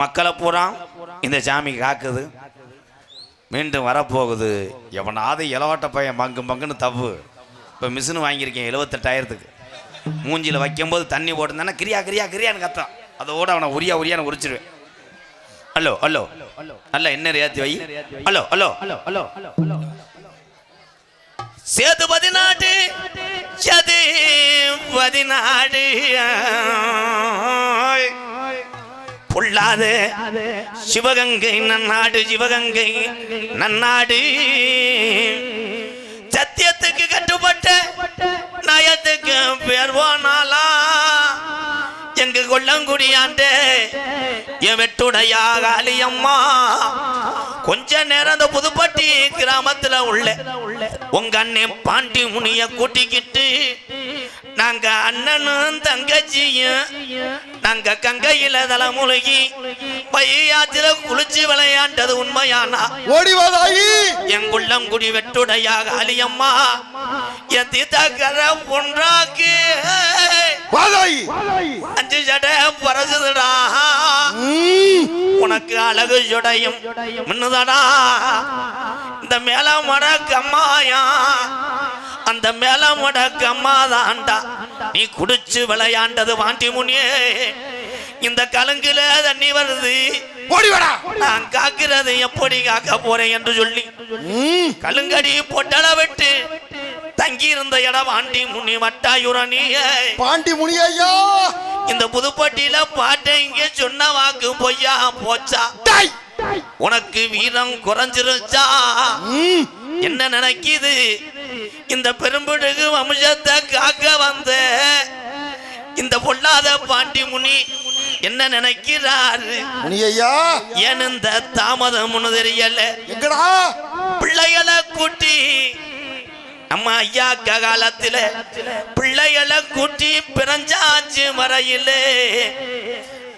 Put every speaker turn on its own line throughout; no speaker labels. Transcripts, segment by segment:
மக்களை பூரா இந்த சாமி காக்குது. மீண்டும் வரப்போகுது. எவனாவது இலவட்ட பையன் பங்கு பங்குன்னு தப்பு. இப்போ மிஷின் வாங்கியிருக்கேன் எழுபத்தெட்டாயிரத்துக்கு மூஞ்சியில் வைக்கும்போது தண்ணி போட்டுருந்தானா கிரியா கிரியா கிரியான்னு கத்தான் அதோடு அவனை உரியா உரியான்னு உரிச்சிருவேன். Hello hello. நல்ல என்ன ஏற்றி வை. Hello hello. சேது பதினாடு சது பதினாடு. பொல்லாத சிவகங்கை நன்னாடு சிவகங்கை நன்னாடு. சத்தியத்துக்கு கட்டுப்பட்ட நயத்துக்கு எங்க கொல்லங்குடியாண்ட. என் வெட்டுடையா காளியம்மா கொஞ்ச நேரம் அந்த புதுப்பட்டி கிராமத்துல உள்ள உங்க அண்ணன் பாண்டி முனிய கூட்டிக்கிட்டு நாங்க அண்ணனும் தங்கச்சியும் நாங்க கங்கையில தலைமுழுகி பையாத்தில குளிச்சு விளையாண்டது உண்மையானா?
ஓடி வா தாயி.
எங்குள்ளங்குடி வெட்டுடையா காளியம்மா என் தீத்தாக்கர பொன்றாக்கு. அஞ்சு சடை பறசுதுடா
ம்,
உனக்கு அழகு சுடையும் மின்னுதடா. இந்த மேலமட கம்மாயா. அந்த மேலமட கம்மாதான்டா நீ குடிச்சு விளையாண்டது வாண்டி முனியே. இந்த கலங்குல தண்ணி வருது. நான் காக்கிறது எப்படி காக்க போறேன் என்று சொல்லி. கலுங்கடி பொட்டல விட்டு தங்கி இருந்த இடம் ஆண்டி முனி வட்டாயுரணியே
பாண்டி முனி ஐயா
இந்த புதுப்பட்டியில பாட்டை இங்கே சொன்ன வாக்கு பொய்யா போச்சா? உனக்கு வீரம் குறைஞ்சிருச்சா? என்ன நினைக்குது? இந்த பெரும்பிடுகு வம்சத்தை காக்க வந்த இந்த பொல்லாத பாண்டி முனி என்ன நினைக்கிறாரு? ஏன் இந்த தாமதம் தெரியல. பிள்ளைகளை கூட்டி நம்ம ஐயா காலத்துல பிள்ளைகளை கூட்டி பிறஞ்சாச்சு வரையிலே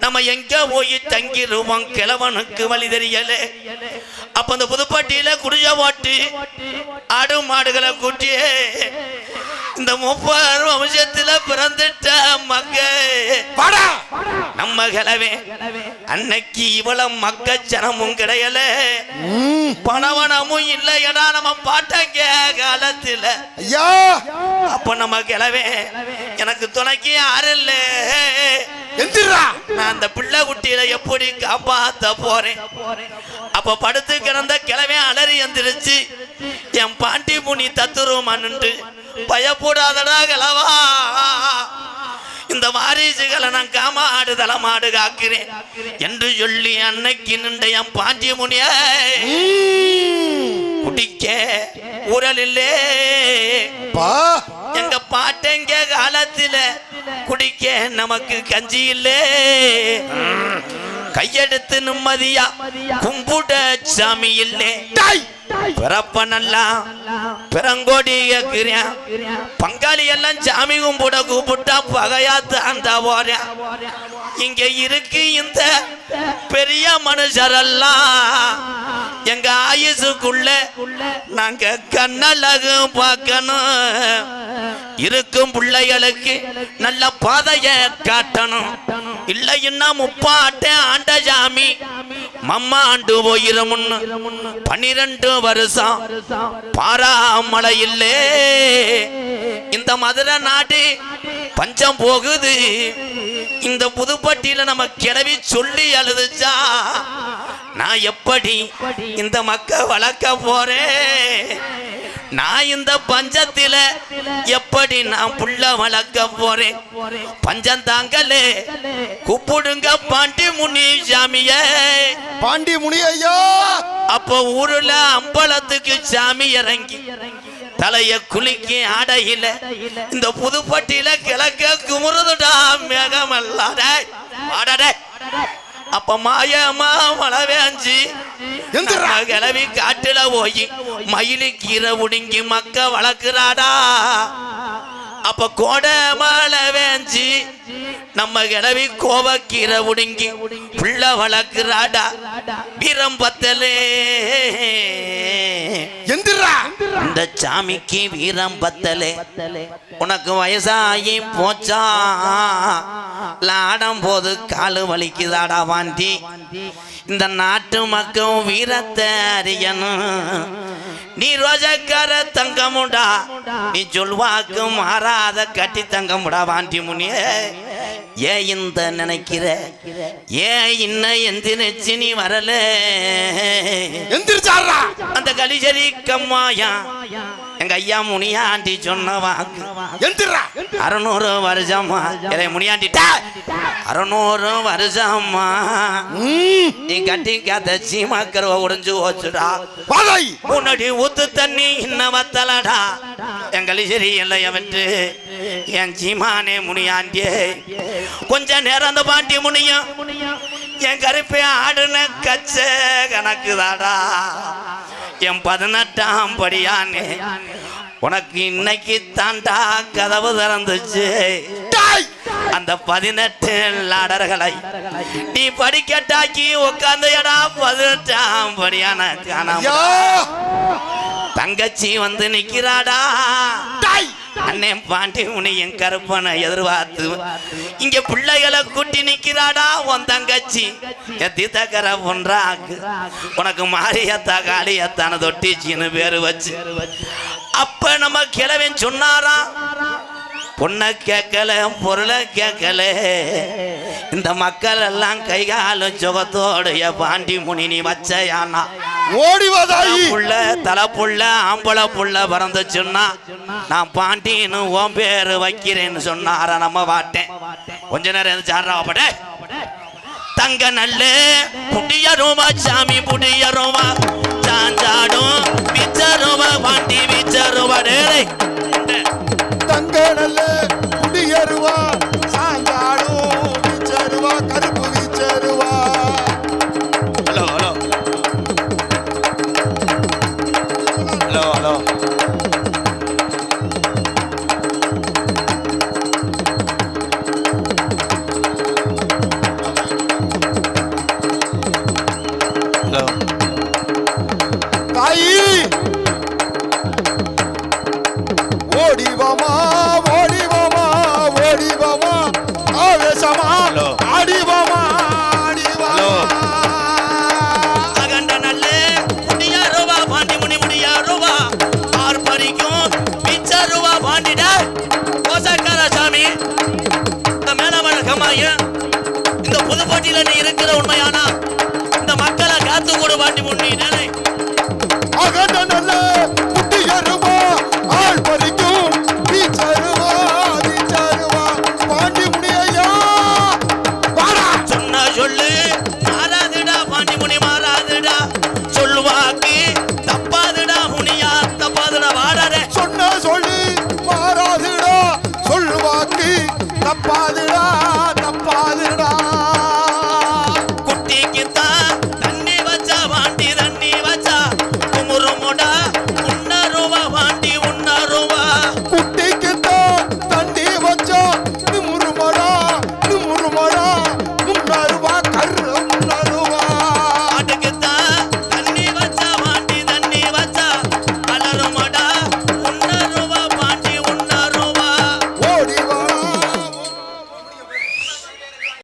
நம்ம எங்க போய் தங்கிடுவோம் கிழவனுக்கு வழி தெரியல. அப்ப அந்த புதுப்பட்டியில குடிஜ ஓட்டி ஆடு மாடுகளை கூட்டி இந்த முப்பது வம்சத்துல பிறந்துட்ட மக்க நம்ம கிழவே அன்னைக்கு இவ்வளவு மக்க ஜனமும் கிடையல. பணவனமும் இல்லையடா நம்ம பாட்டங்க காலத்துல.
ஐயா.
அப்ப நம்ம கிளவே. எனக்கு துணைக்கு யாரும் இல்ல? நான் அந்த பிள்ளை குட்டியில எப்படி காப்பாத்த போறேன்? அப்ப படுத்து கிடந்த கிழவே அலறி எந்திரிச்சு என் பாண்டி முனி தத்துருமான்னுட்டு பயப்படாதடா கிழவா இந்த வாரிசுகளை நான் காமாடு தலைமாடு காக்கிறேன். என்று சொல்லி அன்னைக்கு நின்ற என் பாண்டி முனிய குடிக்க உரல் இல்லே எங்க பாட்டங்க காலத்துல குடிக்க நமக்கு கஞ்சி இல்லே. கையெடுத்து நிம்மதியா கும்பிட சாமி இல்லே. பிறப்ப நல்லா பிறங்கோடி கேக்குறேன் பங்காளி எல்லாம் சாமி கும்பிட கூப்பிட்டா பகையா தாண்டா போறேன் இங்க இருக்கு இந்த பெரிய மனுஷரெல்லாம். வயசுக்குள்ள நாங்க கண்ணழகு பார்க்கணும். இருக்கும் பிள்ளைகளுக்கு நல்ல பாதைய காட்டணும். இல்லைன்னா முப்பாட்ட ஆண்ட ஜாமி மம்மா ஆண்டு போயிரமுன்னு பனிரெண்டு வருஷம் பாராமலை இல்லே இந்த மதுரை நாடு பஞ்சம் போகுது. இந்த புதுப்பட்டியில நம்ம கிளவி சொல்லி அழுதுச்சா. நான் எப்படி இந்த மக்க வளர்க்க போறேன்? நான் இந்த பஞ்சத்தில எப்படி நான் புள்ள வளர்க்க போறேன்? பஞ்சம் தாங்கலே. கூப்பிடுங்க பாண்டி முனி சாமியே.
பாண்டி முனி ஐயா!
அப்போ ஊருல அம்பலத்துக்கு சாமி இறங்கி தலைய குலுக்கி ஆடையில இந்த புதுப்பட்டியில கிழக்க குமுறுதுடா மேகமல்லாடே ஆடடே அப்ப மாயமா மழை வேஞ்சி கிளவி காட்டுல போய் மயிலு கீரை உடுங்கி மக்க வளர்க்குறாடா. அப்ப கோடை மழை வேஞ்சி நம்ம கிளவி கோவக்கீரை உடுங்கி புள்ள வளர்க்குறாடா. வீரம் பத்தலே
எந்திரா.
இந்த சாமிக்கு வீரம் பத்தலே உனக்கு வயசாகி போச்சா? லாடம் போது காலு வலிக்குதாடா வாண்டி இந்த நாட்டு மக்கள் வீரத்தை அறியணும். நீ ரோஜக்கார தங்கமுடா நீ சொல்வாக்கு மாறாத கட்டி தங்கமுடா வாண்டி முனியே. ஏன் இந்த நினைக்கிற? ஏன் இன்னும் எந்திரிச்சு நீ வரல.
எந்திரிச்சாரா
அந்த கலிஜரி கம்மாயா. எங்க ஐயா முனியாண்டி சொன்ன வாக்கு. அறுநூறு வருஷமா. இதை முனியாண்டிட்டா அறுநூறு வருஷமா. நீ கட்டி காத்த சீமாக்கரவ உடைஞ்சு போச்சுடா.
பாதை
முன்னாடி ஊத்து தண்ணி இன்ன வத்தலடா. என் கலிஜரி இல்லைய விட்டு என் சீமானே முனியாண்டியே. கொஞ்ச நேரம் அந்த பாண்டி முனியும் என் கருப்பை ஆடுன கச்ச கணக்குதாடா. என் பதினெட்டாம் படியானே. உனக்கு இன்னைக்கு தாண்டா கதவு திறந்துச்சு.
டாய்!
அந்த பதினெட்டு லாடர்களை நீ படிக்கட்டாக்கி உட்கார்ந்த இடா பதினெட்டாம் படியான. காணாம தங்கச்சி வந்து நிக்கிறாடா. அண்ணன் பாண்டி உனையும் என் கருப்பனை எதிர்பார்த்து. இங்க பிள்ளைகளை கூட்டி நிக்கிறாடா உன் தங்கச்சி? எத்தி தக்கர ஒன்றாக்கு உனக்கு மாரியத்தா காளியத்தான தொட்டிச்சின்னு பேரு வச்சு. அப்ப நம்ம கிழவன் சொன்னாரா பொண்ணை கேட்கல பொருளை கேட்கல. இந்த மக்கள் எல்லாம் கைகால சுகத்தோடைய பாண்டி முனி நீ வச்சையானா
ஓடி வாதாயி.
புள்ள தலை புள்ள ஆம்பளை புள்ள பிறந்துச்சுன்னா நான் பாண்டின்னு உன் பேரு வைக்கிறேன்னு சொன்னார நம்ம வாட்டேன். கொஞ்ச நேரம் எந்த சாடுறா படே தங்க நல்ல புடிய சாமி புடிய
தங்க நல்ல குடியருவா சாந்தாடும் வீச்சருவா கருப்பு வீச்சருவா.
Hello hello. Hello hello. Hello.
தாயி ஓடிவாமா
புதுப்பட்டியில நீ இருக்கிற உண்மையானா? இந்த மக்களை காத்து கூட பாண்டி முன்னி சொல்லுவாக்கு தப்பாதுடா.